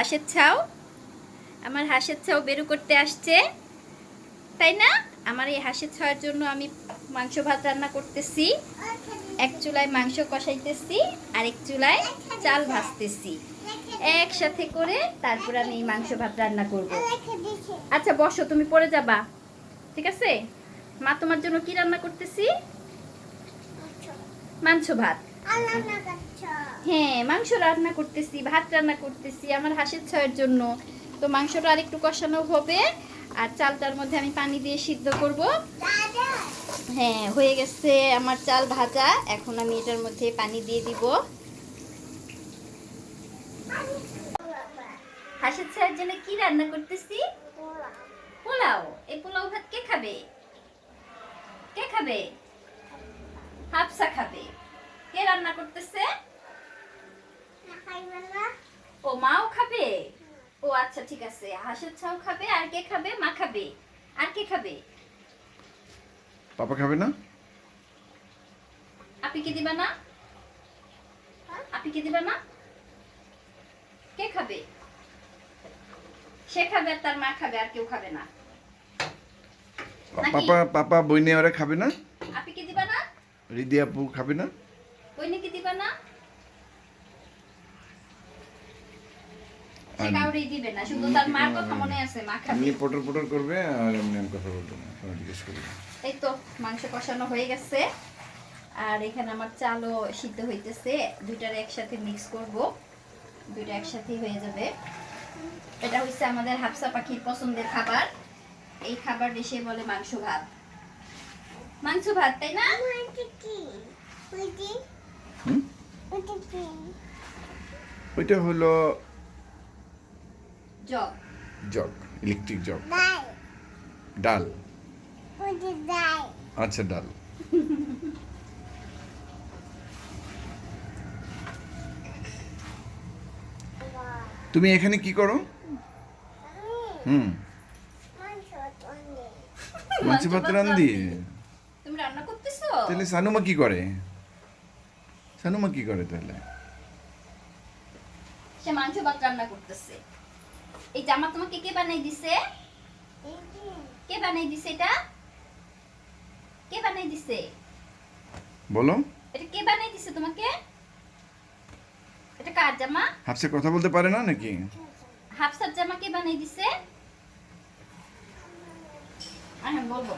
হাঁসের ছাও আমার হাঁসের ছাও বেরু করতে আসছে। তাই না? আমার এই হাঁসের ছাওয়ার জন্য আমি মাংস ভাত রান্না করতেছি। এক চুলায় মাংস কষাইতেছি আর এক চুলায় চাল ভাজতেছি। একসাথে করে তারপর আমি মাংস ভাত রান্না করব। আচ্ছা বসো, তুমি পরে যাবা। ঠিক আছে? মা, তোমার জন্য কি রান্না করতেছি? মাংস ভাত। হ্যাঁ মাংস রান্না করতেছি, ভাত রান্না করতেছি, আমার হাঁসের ছয়ের জন্য। তো মাংসটা আর একটু কষানো হবে, আর চালটার মধ্যে আমি পানি দিয়ে সিদ্ধ করব। হ্যাঁ হয়ে গেছে আমার চাল ভাজা, এখন আমি এটার মধ্যে পানি দিয়ে দিব। হাঁসের ছয়ের জন্য কি রান্না করতেছি? পোলাও। এই পোলাও ভাত কে খাবে? কে খাবে? হাফসা খাবে। রান্না করতেছে? ও মাও খাবে? ও আচ্ছা ঠিক আছে। হাঁসের ছাও খাবে আর কে খাবে? মা খাবে। আর কে খাবে? পাপা খাবে না? আপনি কি দিবা না? আপনি কি দিবা না? কে খাবে? সে খাবে আর তার মা খাবে আর কেউ খাবে না? পাপা পাপা বইনে ওরা খাবে না? আপনি কি দিবা না? রিদি আপু খাবে না ওই নাকি দিবা না সে আর- কাউরেই দিবে না শুধু তার মার কথা মনে আছে মা খাবে এমনি পটর পটর করবে আর এমনি আমি কথা বলব না জিজ্ঞেস করবে এই তো মাংস কষানো হয়ে গেছে। আর এখানে আমার চালও সিদ্ধ হইতেছে দুইটার একসাথে মিক্স করব। দুইটা একসাথেই হয়ে যাবে। এটা হচ্ছে আমাদের হাফসা পাখির পছন্দের খাবার। এই খাবার দেশে বলে মাংস ভাত। মাংস ভাত তাই না? ওইটা হলো জগ। Electric jug. ডাল। আচ্ছা ডাল। তুমি এখানে কি করো? হুম। মাছ ভাত রান্ধি তুমি রান্না করতেছো? তাহলে সানুমা কি করে? সানুমা কি করে তাহলে? সে মাংস ভাত রান্না করতেছে। এই জামা তোমাকে কে বানাই দিছে? কে বানাই দিছে এটা? কে বানাই দিছে? বলো। এটা কে বানাই দিছে তোমাকে? এটা কার জামা? হাফসে কথা বলতে পারে না নাকি? হাফসার জামা কে বানাই দিছে? হ্যাঁ বলব।